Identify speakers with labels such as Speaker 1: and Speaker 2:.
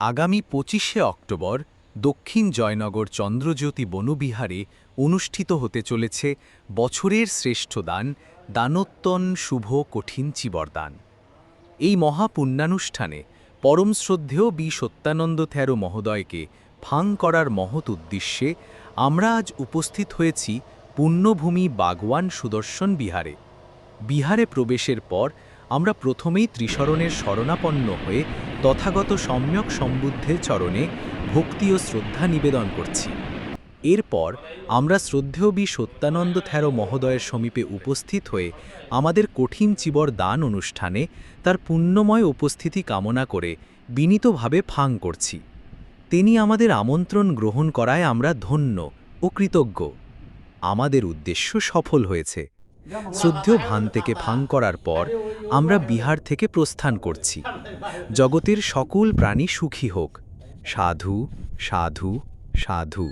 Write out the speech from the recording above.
Speaker 1: আগামী পঁচিশে অক্টোবর দক্ষিণ জয়নগর চন্দ্রজ্যোতি বনবিহারে অনুষ্ঠিত হতে চলেছে বছরের শ্রেষ্ঠ দান, দানোত্তন শুভ কঠিন চিবরদান। এই মহাপুণ্যানুষ্ঠানে পরম শ্রদ্ধেয় বি সত্যানন্দ থ্যারো মহোদয়কে ফাং করার মহৎ উদ্দেশ্যে আমরা আজ উপস্থিত হয়েছি পুণ্যভূমি বাগওয়ান সুদর্শন বিহারে। বিহারে প্রবেশের পর আমরা প্রথমেই ত্রিশরণের শরণাপন্ন হয়ে তথাগত সম্যক সম্বুদ্ধের চরণে ভক্তি ও শ্রদ্ধা নিবেদন করছি। এরপর আমরা শ্রদ্ধেয় বি সত্যানন্দ থ্যারো মহোদয়ের সমীপে উপস্থিত হয়ে আমাদের কঠিন চিবর দান অনুষ্ঠানে তার পুণ্যময় উপস্থিতি কামনা করে বিনীতভাবে ফাং করছি। তিনি আমাদের আমন্ত্রণ গ্রহণ করায় আমরা ধন্য ও কৃতজ্ঞ। আমাদের উদ্দেশ্য সফল হয়েছে। শ্রদ্ধেয় ভান থেকে ফাং করার পর আমরা বিহার থেকে প্রস্থান করছি। জগতের সকল প্রাণী সুখী হোক। সাধু সাধু সাধু।